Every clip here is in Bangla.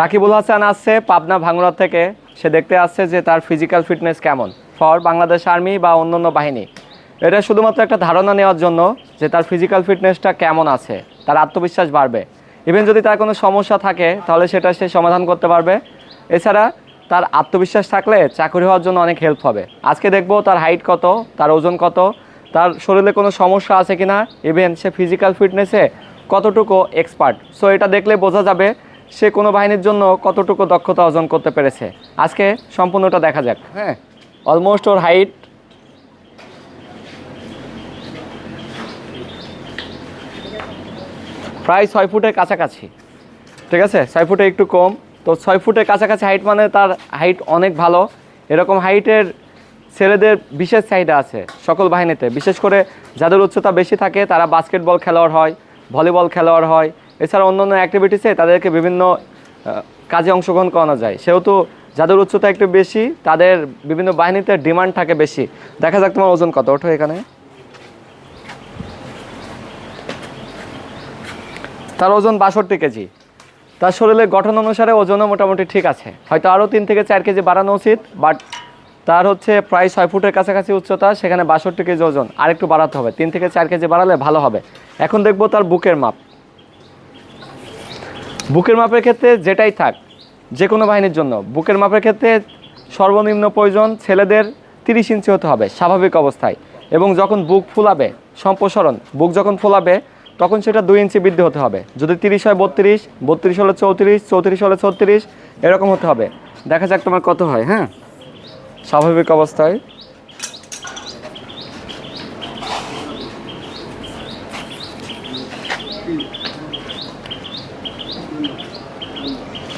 রাকিবুল হাসান আসছে পাবনা ভাঙড়া থেকে। সে দেখতে আসছে যে তার ফিজিক্যাল ফিটনেস কেমন ফর বাংলাদেশ আর্মি বা অন্যান্য বাহিনী। এটা শুধুমাত্র একটা ধারণা নেওয়ার জন্য যে তার ফিজিক্যাল ফিটনেসটা কেমন আছে, তার আত্মবিশ্বাস বাড়বে। ইভেন যদি তার কোনো সমস্যা থাকে, তাহলে সেটা সে সমাধান করতে পারবে। এছাড়া তার আত্মবিশ্বাস থাকলে চাকরি হওয়ার জন্য অনেক হেল্প হবে। আজকে দেখব তার হাইট কত, তার ওজন কত, তার শরীরে কোনো সমস্যা আছে কিনা ইভেন সে ফিজিক্যাল ফিটনেসে কতটুকু এক্সপার্ট সো এটা দেখলে বোঝা যাবে সে কোনো বাহিনীর জন্য কতটুকু দক্ষতা অর্জন করতে পেরেছে। আজকে সম্পূর্ণটা দেখা যাক। হ্যাঁ অলমোস্ট ওর হাইট প্রায় ছয় ফুটের কাছাকাছি। ঠিক আছে? ছয় ফুটে একটু কম। তো ছয় ফুটের কাছাকাছি হাইট মানে তার হাইট অনেক ভালো। এরকম হাইটের ছেলেদের বিশেষ চাহিদা আছে সকল বাহিনীতে। বিশেষ করে যাদের উচ্চতা বেশি থাকে, তারা বাস্কেটবল খেলোয়াড় হয় ভলিবল খেলোয়াড় হয় এছাড়া অন্যান্য অ্যাক্টিভিটিসে তাদেরকে বিভিন্ন কাজে অংশগ্রহণ করানো যায়। সেহেতু যাদের উচ্চতা একটু বেশি, তাদের বিভিন্ন বাহিনীতে ডিমান্ড থাকে বেশি। দেখা যাক তোমার ওজন কত, ওঠো এখানে। তার ওজন বাষট্টি কেজি। তার শরীরের গঠন অনুসারে ওজনও মোটামুটি ঠিক আছে। হয়তো আরও তিন থেকে চার কেজি বাড়ানো উচিত বাট তার হচ্ছে প্রায় ছয় ফুটের কাছাকাছি উচ্চতা, সেখানে বাষট্টি কেজি ওজন। আর একটু বাড়াতে হবে। তিন থেকে চার কেজি বাড়ালে ভালো হবে। এখন দেখব তার বুকের মাপ। বুকের মাপের ক্ষেত্রে যেটাই থাক যে কোনো বাহিনীর জন্য, বুকের মাপের ক্ষেত্রে সর্বনিম্ন প্রয়োজন ছেলেদের তিরিশ ইঞ্চি হতে হবে, স্বাভাবিক অবস্থায়। এবং যখন বুক ফুলাবে, সম্প্রসারণ, বুক যখন ফুলাবে, তখন সেটা দুই ইঞ্চি বৃদ্ধি হতে হবে। যদি তিরিশ হয় বত্রিশ বত্রিশ হলে চৌত্রিশ চৌত্রিশ হলে ছত্রিশ, এরকম হতে হবে। দেখা যাক তোমার কত হয় হ্যাঁ? স্বাভাবিক অবস্থায়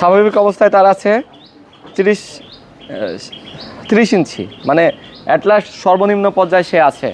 স্বাভাবিক অবস্থায় তার আছে তিরিশ তিরিশ ইঞ্চি। মানে অ্যাট লাস্ট সর্বনিম্ন পর্যায়ে সে আছে।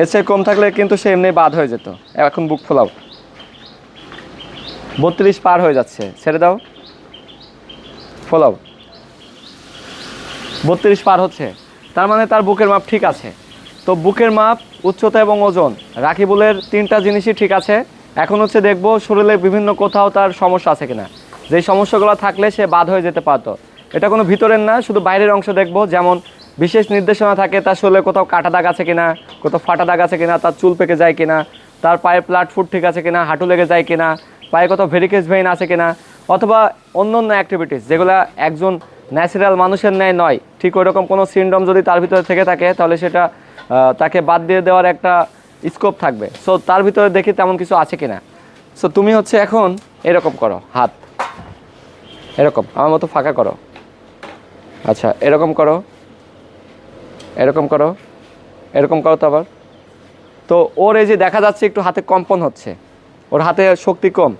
এর চেয়ে কম থাকলে কিন্তু সে এমনি বাদ হয়ে যেত। এখন বুক ফোলাও। বত্রিশ পার হয়ে যাচ্ছে। ছেড়ে দাও। ফোলাও। বত্রিশ পার হচ্ছে। তার মানে তার বুকের মাপ ঠিক আছে। তো বুকের মাপ, উচ্চতা এবং ওজন রাকিবুলের তিনটা জিনিসই ঠিক আছে। এখন হচ্ছে দেখব শরীরে বিভিন্ন কোথাও তার সমস্যা আছে কিনা। যেই সমস্যাগুলো থাকলে সে বাদ হয়ে যেতে পারতো। এটা কোনো ভিতরের না, শুধু বাইরের অংশ দেখব। যেমন বিশেষ নির্দেশনা থাকে, তার শরীরে কোথাও কাটা দাগ আছে কিনা, কোথাও ফাটা দাগ আছে কিনা, তার চুল পেকে যায় কিনা, তার পায়ের প্লাটফুট ঠিক আছে কিনা, হাঁটু লেগে যায় কিনা, পায়ে কোথাও ভেরিকেজ ভেইন আছে কিনা, অথবা অন্য অন্য অ্যাক্টিভিটিস যেগুলো একজন ন্যাচারাল মানুষের ন্যায় নয়। ঠিক ওইরকম কোনো সিনড্রোম যদি তার ভিতরে থেকে থাকে, তাহলে সেটা তাকে বাদ দিয়ে দেওয়ার একটা স্কোপ থাকবে। সো তার ভিতরে দেখি তেমন কিছু আছে কিনা। সো তুমি হচ্ছে এখন এরকম করো, হাত। এরকম আমার মতো ফাঁকা করো। আচ্ছা এরকম করো। এরকম করো। এরকম করো তো আবার। তো ওর এই যে দেখা যাচ্ছে একটু হাতে কম্পন হচ্ছে। ওর হাতে শক্তি কম।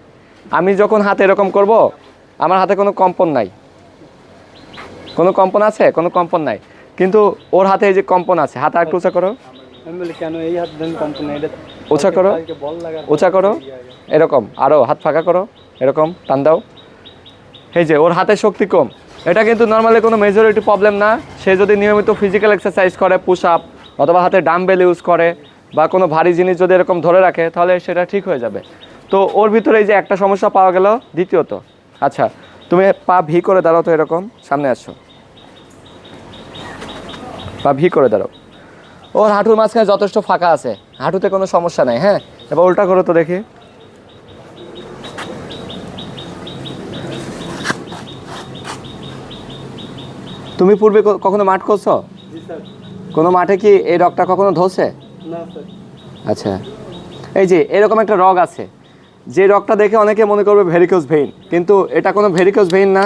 আমি যখন হাতে এরকম করব আমার হাতে কোনো কম্পন নাই। কোনো কম্পন আছে? কোনো কম্পন নাই। কিন্তু ওর হাতে এই যে কম্পন আছে হাত আর একটু উঁচা করো। উঁচা করো। উঁচা করো। এরকম আরও হাত ফাঁকা করো। এরকম টান দাও। এই যে, ওর হাতে শক্তি কম। এটা কিন্তু নর্মালি কোনো মেজরিটি প্রবলেম না। সে যদি নিয়মিত ফিজিক্যাল এক্সারসাইজ করে পুশ আপ অথবা হাতে ডাম্বেল ইউজ করে, বা কোনো ভারী জিনিস যদি এরকম ধরে রাখে, তাহলে সেটা ঠিক হয়ে যাবে। তো ওর ভিতরে এই যে একটা সমস্যা পাওয়া গেল, দ্বিতীয়ত। আচ্ছা তুমি পা ভি করে দাঁড়াও তো এরকম, সামনে আসো। পা ভি করে দাঁড়াও। ওর হাঁটুর মাঝখানে যথেষ্ট ফাঁকা আছে। হাঁটুতে কোনো সমস্যা নাই হ্যাঁ? এবার উল্টা করো তো দেখি। তুমি পূর্বে কখনো মাঠ করছ? কোনো মাঠে কি এই রগটা কখনো স্যার। আচ্ছা। এই যে এরকম একটা রগ আছে। যে রগটা দেখে অনেকে মনে করবে ভেরিকোজ ভেইন কিন্তু এটা কোনো ভেরিকোজ ভেইন না।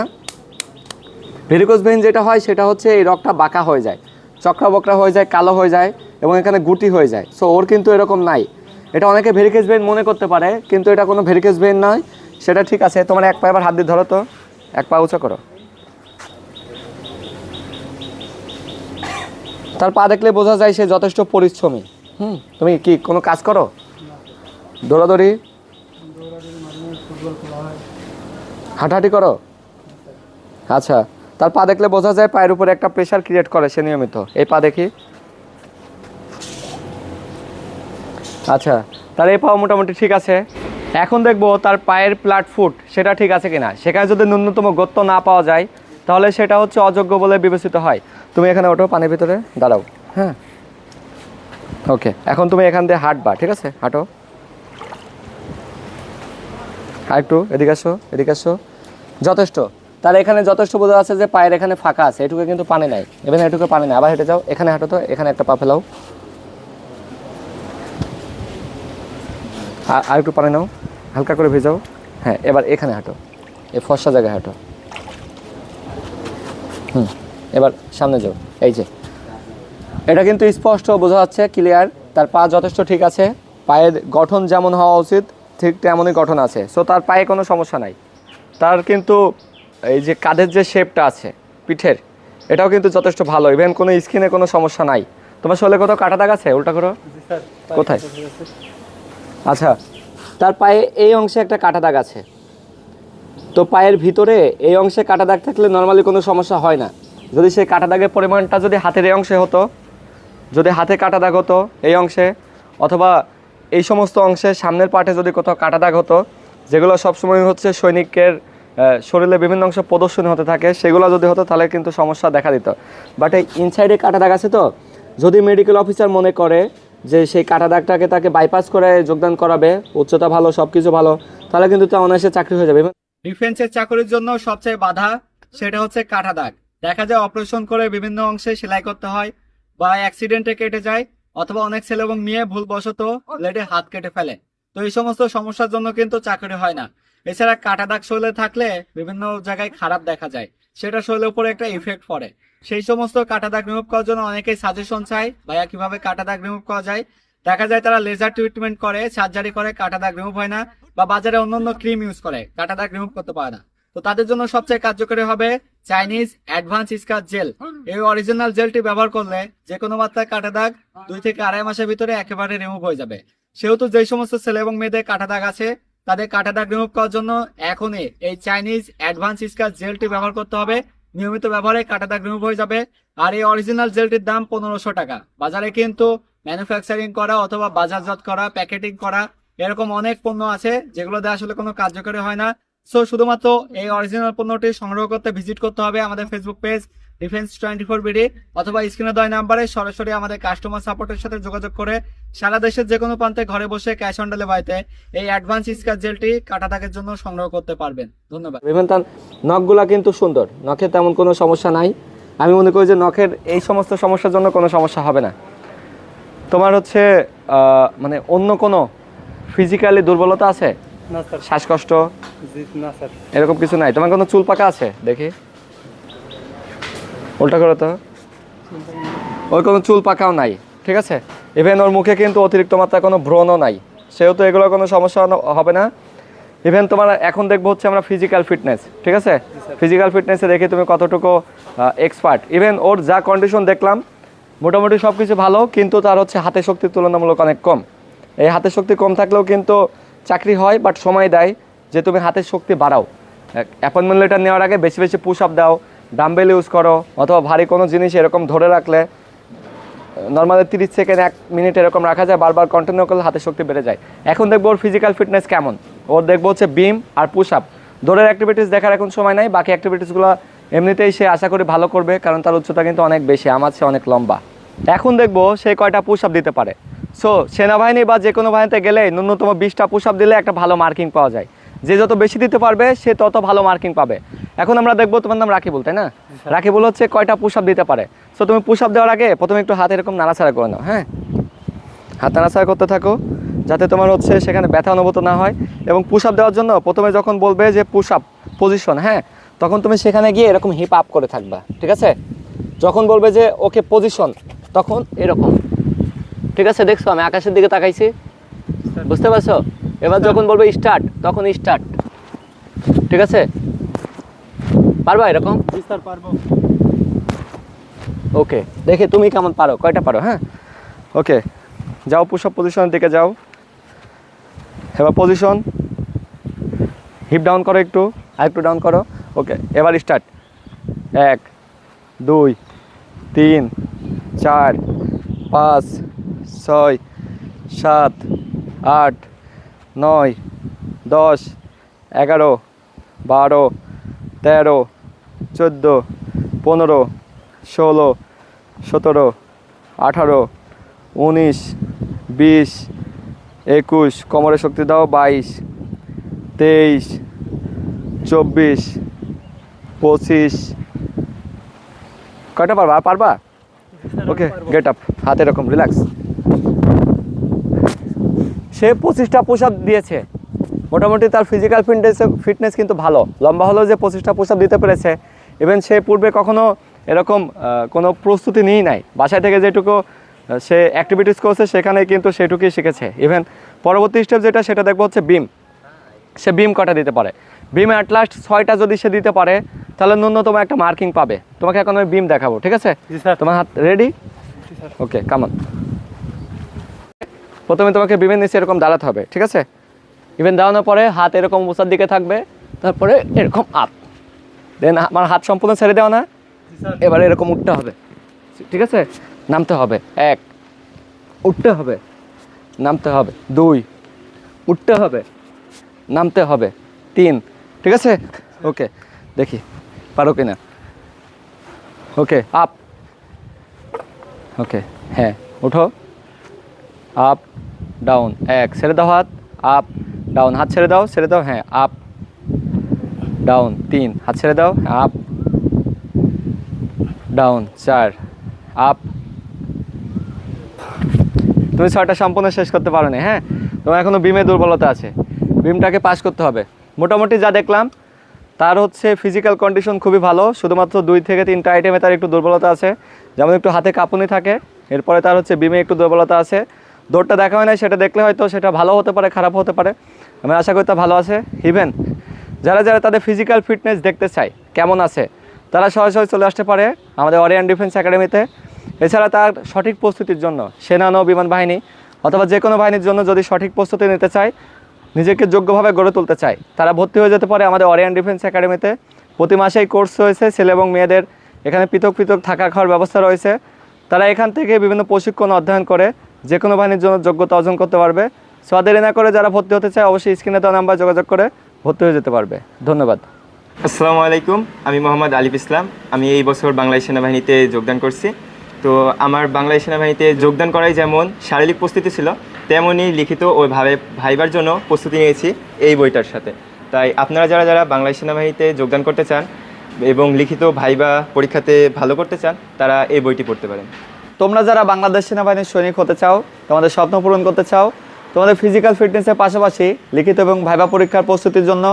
ভেরিকোজ ভেইন যেটা হয় সেটা হচ্ছে এই রগটা বাঁকা হয়ে যায়। চক্রা বকরা হয়ে যায় কালো হয়ে যায় এবং এখানে গুটি হয়ে যায়। সো ওর কিন্তু এরকম নাই। এটা অনেকে ভেরিকেজ ভেইন মনে করতে পারে কিন্তু এটা কোনো ভেরিকেজ ভেইন নয়। সেটা ঠিক আছে তোমার এক পা এবার হাত দিয়ে ধরো তো। এক পা উঁচা করো। তার পা দেখলে বোঝা যায় সে যথেষ্ট পরিশ্রমী। হুম, তুমি কি কোনো কাজ করো? দৌড়াদৌড়ি? হাঁটাহাঁটি করো? আচ্ছা তার পা দেখলে বোঝা যায় পায়ের উপরে একটা প্রেশার ক্রিয়েট করে সে নিয়মিত। এই পা দেখি। আচ্ছা তার এই পাও মোটামুটি ঠিক আছে। এখন দেখব তার পায়ের প্ল্যাটফুট সেটা ঠিক আছে কিনা। সেখানে যদি ন্যূনতম গত্য না পাওয়া যায় তাহলে সেটা হচ্ছে অযোগ্য বলে বিবেচিত হয়। তুমি এখানে ওঠো পানির ভিতরে দাঁড়াও। হ্যাঁ। ওকে এখন তুমি এখান দিয়ে হাঁটবা ঠিক আছে? হাঁটো। আর একটু এদিকে আসো এদিকে আসো। যথেষ্ট। তাহলে এখানে যথেষ্ট বোঝা আছে যে পায়ের এখানে ফাঁকা আছে এটুকু কিন্তু পানি নাই। এখানে এটুকু পানি নাই আবার হেঁটে যাও এখানে হাঁটো তো এখানে একটা পা ফেলাও। আর একটু পানি নাও হালকা করে ভেজাও। হ্যাঁ এবার এখানে হাঁটো। এই ফর্সা জায়গায় হাঁটো। হুম এবার সামনে যাও। এই যে। এটা কিন্তু স্পষ্ট বোঝা যাচ্ছে ক্লিয়ার তার পা যথেষ্ট ঠিক আছে। পায়ের গঠন যেমন হওয়া উচিত ঠিক তেমনই গঠন আছে। সো তার পায়ে কোনো সমস্যা নাই। তার কিন্তু এই যে কাঁধের যে শেপটা আছে পিঠের এটাও কিন্তু যথেষ্ট ভালো। ইভেন কোনো স্কিনে কোনো সমস্যা নাই। তোমার শরীরে কোথাও কাটা দাগ আছে? উল্টা করো। কোথায়? আচ্ছা তার পায়ে এই অংশে একটা কাটা দাগ আছে। তো পায়ের ভিতরে এই অংশে কাটা দাগ থাকলে নর্মালি কোনো সমস্যা হয় না। যদি সেই কাটা দাগের পরিমাণটা যদি হাতের এই অংশে হতো, যদি হাতে কাটা দাগ হতো এই অংশে, অথবা এই সমস্ত অংশে সামনের পার্টে যদি কোথাও কাটা দাগ হতো, যেগুলো সবসময় হচ্ছে সৈনিকের শরীরে বিভিন্ন অংশ প্রদর্শনী হতে থাকে, সেগুলো যদি হতো তাহলে কিন্তু সমস্যা দেখা দিত। বাট এই ইনসাইডে কাটা দাগ আছে তো? যদি মেডিকেল অফিসার মনে করে যে সেই কাটা দাগটাকে তাকে বাইপাস করে যোগদান করাবে, উচ্চতা ভালো সব কিছু ভালো, তাহলে কিন্তু তা অনায়াসে চাকরি হয়ে যাবে। ডিফেন্সের চাকরির জন্য সবচেয়ে বাধা সেটা হচ্ছে কাটা দাগ। দেখা যায় অপারেশন করে বিভিন্ন অংশে সেলাই করতে হয় বা অ্যাক্সিডেন্টে কেটে যায় অথবা অনেক ছেলে এবং মেয়ে ভুলবশত ব্লেডে হাত কেটে ফেলে। তো এই সমস্ত সমস্যার জন্য কিন্তু চাকরি হয় না। এছাড়া কাটা দাগ শরীরে থাকলে বিভিন্ন জায়গায় খারাপ দেখা যায়। সেটা শরীরের উপরে একটা ইফেক্ট পড়ে। সেই সমস্ত কাটা দাগ রিমুভ করার জন্য অনেকেই সাজেশন চায়, ভাইয়া, কীভাবে কাটা দাগ রিমুভ করা যায়? দেখা যায় তারা লেজার ট্রিটমেন্ট করে সার্জারি করে কাটা দাগ রিমুভ হয় না বা বাজারে অন্যান্য ক্রিম ইউজ করে কাটা দাগ রিমুভ করতে পারে না। তো তাদের জন্য সবচেয়ে কার্যকরী হবে চাইনিজ অ্যাডভান্স স্কার জেল এই অরিজিনাল জেলটি ব্যবহার করলে যে কোনো মাত্রায় কাটা দাগ দুই থেকে আড়াই মাসের ভিতরে একেবারে রিমুভ হয়ে যাবে। সেহেতু যে সমস্ত ছেলে এবং মেয়েদের কাটা দাগ আছে, তাদের কাটা দাগ রিমুভ করার জন্য এখনই এই চাইনিজ অ্যাডভান্স স্কার জেলটি ব্যবহার করতে হবে। নিয়মিত ব্যবহারে কাটা দাগ রিমুভ হয়ে যাবে। আর এই অরিজিনাল জেলটির দাম পনেরোশো টাকা। বাজারে কিন্তু ম্যানুফ্যাকচারিং করা অথবা বাজারজাত করা প্যাকেটিং করা, এরকম অনেক পণ্য আছে যেগুলো দিয়ে আসলে কোনো কার্যকরী হয় না। সো শুধুমাত্র এই অরিজিনাল পণ্যটি সংগ্রহ করতে ভিজিট করতে হবে আমাদের Facebook page defence twenty four BD অথবা স্ক্রিনে দেওয়া নাম্বারে সরাসরি আমাদের কাস্টমার সাপোর্টের সাথে যোগাযোগ করে সারা দেশের যে কোনো প্রান্তে ঘরে বসে ক্যাশ অন ডেলিভারিতে এই অ্যাডভান্স স্কার জেলটি কাটা দাগের জন্য সংগ্রহ করতে পারবেন। ধন্যবাদ। বিভিন্ন নখগুলা কিন্তু সুন্দর, নখে তেমন কোনো সমস্যা নাই। আমি মনে করি যে নখের এই সমস্ত সমস্যার জন্য কোনো সমস্যা হবে না। তোমার হচ্ছে মানে অন্য কোনো ফিজিক্যালি দুর্বলতা আছে? শ্বাসকষ্ট? এরকম কিছু নাই। তোমার কোনো চুল পাকা আছে? দেখি। উল্টা করো তো। ওর কোনো চুল পাকাও নাই ঠিক আছে? ইভেন ওর মুখে কিন্তু অতিরিক্ত মাত্রায় কোনো ব্রণও নাই। সেহেতু এগুলো কোনো সমস্যা হবে না। ইভেন তোমার এখন দেখব হচ্ছে আমরা ফিজিক্যাল ফিটনেস ঠিক আছে? ফিজিক্যাল ফিটনেসে দেখি তুমি কতটুকু এক্সপার্ট ইভেন ওর যা কন্ডিশন দেখলাম মোটামুটি সব কিছু ভালো, কিন্তু তার হচ্ছে হাতে শক্তির তুলনামূলক অনেক কম। এই হাতের শক্তি কম থাকলেও কিন্তু চাকরি হয় বাট সময় দেয় যে তুমি হাতের শক্তি বাড়াও। অ্যাপয়েন্টমেন্ট লেটার নেওয়ার আগে বেশি বেশি পুশ আপ দাও ডাম্বেল ইউজ করো, অথবা ভারী কোনো জিনিস এরকম ধরে রাখলে নর্মালি তিরিশ সেকেন্ড এক মিনিট এরকম রাখা যায়, বারবার কন্টিনিউ করলে হাতের শক্তি বেড়ে যায়। এখন দেখব ওর ফিজিক্যাল ফিটনেস কেমন। ওর দেখব হচ্ছে বিম আর পুশ আপ দৌড়ের অ্যাক্টিভিটিস দেখার এখন সময় নাই, বাকি অ্যাক্টিভিটিসগুলো এমনিতেই সে আশা করি ভালো করবে কারণ তার উচ্চতা কিন্তু অনেক বেশি আমার চেয়ে অনেক লম্বা। এখন দেখব সে কয়টা পুশ আপ দিতে পারে। সো সেনাবাহিনী বা যে কোনো বাহিনীতে গেলে ন্যূনতম বিশটা পুশ আপ দিলে একটা ভালো মার্কিং পাওয়া যায়। যে যত বেশি দিতে পারবে সে তত ভালো মার্কিং পাবে। এখন আমরা দেখব তোমার নাম রাকিবুল তাই না? রাখি রাকিবুল হচ্ছে কয়টা পুশ আপ দিতে পারে। সো তুমি পুশ আপ দেওয়ার আগে প্রথমে একটু হাত এরকম নাড়াচাড়া করে নাও হ্যাঁ? হাত নাড়াচাড়া করতে থাকো যাতে তোমার হচ্ছে সেখানে ব্যথা অনুভূত না হয়। এবং পুশ আপ দেওয়ার জন্য প্রথমে যখন বলবে যে পুশ আপ পজিশন হ্যাঁ? তখন তুমি সেখানে গিয়ে এরকম হিপ আপ করে থাকবা ঠিক আছে? যখন বলবে যে ওকে পজিশন তখন এরকম। ঠিক আছে দেখছ আমি আকাশের দিকে তাকাইছি। বুঝতে পারছ? এবার যখন বলবে স্টার্ট তখন স্টার্ট ঠিক আছে? পারবা এরকম? স্যার পারব। ওকে দেখে তুমি কেমন পারো কয়টা পারো হ্যাঁ? ওকে যাও পুষপ পজিশনের দিকে যাও। এবার পজিশন হিপ ডাউন করো একটু আর একটু ডাউন করো। ওকে, এবার স্টার্ট এক, দুই, তিন, চার, পাঁচ, ছয়, সাত, আট, নয়, দশ, এগারো, বারো, তেরো, চোদ্দ, পনেরো, ষোলো, সতেরো, আঠারো, উনিশ, বিশ, একুশ কোমরে শক্তি দাও, বাইশ, তেইশ, চব্বিশ পঁচিশ। কয়টা পারবা? পারবা? ওকে গেট আপ হাতে এরকম রিল্যাক্স সে পঁচিশটা পুশ আপ দিয়েছে। মোটামুটি তার ফিজিক্যাল ফিটনেস ফিটনেস কিন্তু ভালো। লম্বা হলেও যে পঁচিশটা পুশ আপ দিতে পেরেছে ইভেন সে পূর্বে কখনো এরকম কোনো প্রস্তুতি নিয়েই নাই। বাসায় থেকে যেটুকু সে অ্যাক্টিভিটিস করছে সেখানে কিন্তু সেটুকুই শিখেছে। ইভেন পরবর্তী স্টেপ যেটা সেটা দেখব হচ্ছে বিম সে বিম কটা দিতে পারে? বিম অ্যাট লাস্ট ছয়টা যদি সে দিতে পারে তাহলে ন্যূনতম একটা মার্কিং পাবে। তোমাকে এখন আমি বিম দেখাবো ঠিক আছে? তোমার হাত রেডি ওকে কামন প্রথমে তোমাকে বিমের নিচে এরকম দাঁড়াতে হবে ঠিক আছে? ইভেন দাঁড়ানোর পরে হাত এরকম উঁচার দিকে থাকবে তারপরে এরকম আপ দেন আমার হাত সম্পূর্ণ ছেড়ে দেওয়া না এবারে এরকম উঠতে হবে ঠিক আছে? নামতে হবে এক উঠতে হবে নামতে হবে দুই উঠতে হবে নামতে হবে তিন ঠিক আছে? ওকে দেখি, পারো কিনা? ওকে আপ ওকে হ্যাঁ ওঠো। আপ ডাউন এক, ছেড়ে দাও হাত। আপ ডাউন হাত ছেড়ে দাও ছেড়ে দাও হ্যাঁ আপ ডাউন তিন, হাত ছেড়ে দাও আপ ডাউন চার আপ তুমি ছয়টা সম্পূর্ণ শেষ করতে পারো না হ্যাঁ? তোমার এখনও বিমে দুর্বলতা আছে। বিমটাকে পাস করতে হবে। মোটামুটি যা দেখলাম, তার হচ্ছে ফিজিক্যাল কন্ডিশন খুবই ভালো, শুধুমাত্র দুই থেকে তিনটা আইটেমে তার একটু দুর্বলতা আছে। যেমন একটু হাতে কাঁপুনি থাকে, এরপরে তার হচ্ছে বিমে একটু দুর্বলতা আছে। দৌড়টা দেখা হয় না সেটা দেখলে হয়তো সেটা ভালো হতে পারে, খারাপ হতে পারে। আমি আশা করি তা ভালো আছে। ইভেন যারা যারা তাদের ফিজিক্যাল ফিটনেস দেখতে চায়, কেমন আছে, তারা সরাসরি চলে আসতে পারে আমাদের অরিয়ান ডিফেন্স একাডেমিতে এছাড়া তার সঠিক প্রস্তুতির জন্য সেনা, নৌ, বিমান বাহিনী, অথবা যে কোনো বাহিনীর জন্য যদি সঠিক প্রস্তুতি নিতে চায় নিজেকে যোগ্যভাবে গড়ে তুলতে চায় তারা ভর্তি হয়ে যেতে পারে আমাদের অরিয়ান ডিফেন্স একাডেমিতে প্রতি মাসেই কোর্স রয়েছে, ছেলে এবং মেয়েদের এখানে পৃথক পৃথক থাকা খাওয়ার ব্যবস্থা রয়েছে। তারা এখান থেকে বিভিন্ন প্রশিক্ষণ অধ্যয়ন করে যে কোনো বাহিনীর জন্য যোগ্যতা অর্জন করতে পারবে। সো দেরি না করে যারা ভর্তি হতে চায়, অবশ্যই স্ক্রিনে দেওয়া নাম্বার যোগাযোগ করে ভর্তি হয়ে যেতে পারবে। ধন্যবাদ। আসসালামু আলাইকুম, আমি মোহাম্মদ আলিফ ইসলাম। আমি এই বছর বাংলাদেশ সেনাবাহিনীতে যোগদান করছি। তো আমার বাংলাদেশ সেনাবাহিনীতে যোগদান করাই যেমন শারীরিক প্রস্তুতি ছিল তেমনই লিখিত ও ভাবে ভাইবার জন্য প্রস্তুতি নিয়েছি এই বইটার সাথে। তাই আপনারা যারা যারা বাংলাদেশ সেনাবাহিনীতে যোগদান করতে চান এবং লিখিত ভাইবা পরীক্ষাতে ভালো করতে চান, তারা এই বইটি পড়তে পারেন। তোমরা যারা বাংলাদেশ সেনাবাহিনীর সৈনিক হতে চাও, তোমাদের স্বপ্ন পূরণ করতে চাও, তোমাদের ফিজিক্যাল ফিটনেসের পাশাপাশি লিখিত এবং ভাইবা পরীক্ষার প্রস্তুতির জন্য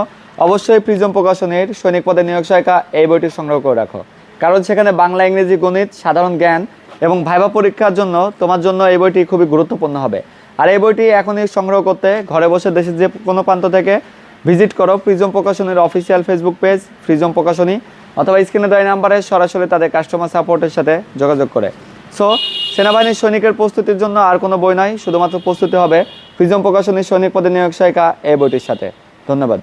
অবশ্যই প্রিজম প্রকাশনের সৈনিক পদে নিয়োগ সহায়িকা এই বইটি সংগ্রহ করে রাখো। কারণ সেখানে বাংলা, ইংরেজি, গণিত, সাধারণ জ্ঞান এবং ভাইবা পরীক্ষার জন্য তোমার জন্য এই বইটি খুবই গুরুত্বপূর্ণ হবে। আর এই বইটি এখনই সংগ্রহ করতে, ঘরে বসে দেশের যে কোনো প্রান্ত থেকে ভিজিট করো, prism প্রকাশনীর official Facebook page Prism Prokashoni, অথবা স্ক্রিনে দেওয়া নাম্বারে সরাসরি তাদের কাস্টমার সাপোর্টের সাথে যোগাযোগ করে। সো সেনাবাহিনীর সৈনিকের প্রস্তুতির জন্য আর কোনো বই নাই, শুধুমাত্র প্রস্তুতি হবে ফ্রিজম প্রকাশনীর সৈনিক পদে নিয়োগ সহায়িকা এই বইটির সাথে। ধন্যবাদ।